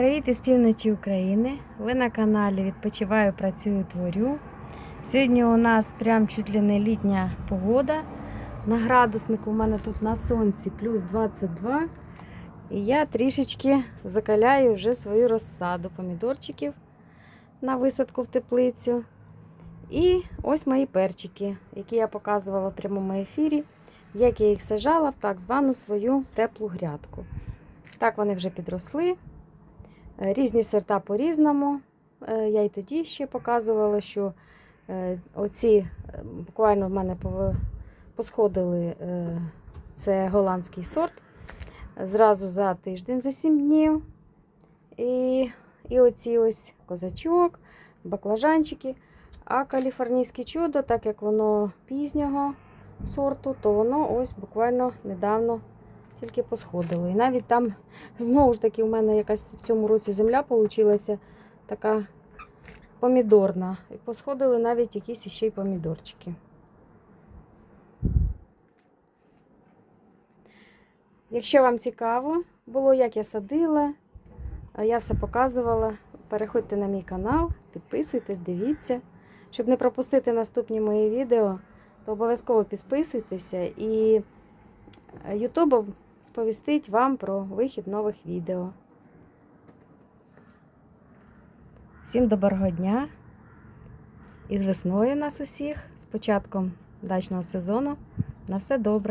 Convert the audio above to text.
Привіт із півночі України. Ви на каналі Відпочиваю, працюю, творю. Сьогодні у нас прям чуть ли не літня погода. На градуснику у мене тут на сонці плюс 22. І я трішечки закаляю вже свою розсаду помідорчиків на висадку в теплицю. І ось мої перчики, які я показувала в прямому ефірі, як я їх сажала в так звану свою теплу грядку. Так вони вже підросли. Е, Різні сорта по-різному. Е, Я й тоді ще показувала, що е, оці буквально в мене посходили це голландський сорт зразу за тиждень, за 7 днів. І, і оці ось козачок, баклажанчики. А каліфорнійське чудо, так як воно пізнього сорту, то воно ось буквально недавно тільки посходило. І навіть там знову ж таки у мене якась в цьому році земля вийшла така помідорна. І посходили навіть якісь іще й помідорчики. Якщо вам цікаво було, як я садила, я все показувала, переходьте на мій канал, підписуйтесь, дивіться. Щоб не пропустити наступні мої відео, то обов'язково підписуйтеся і YouTube сповістить вам про вихід нових відео. Всім доброго дня! І з весною нас усіх, з початком дачного сезону. На все добре!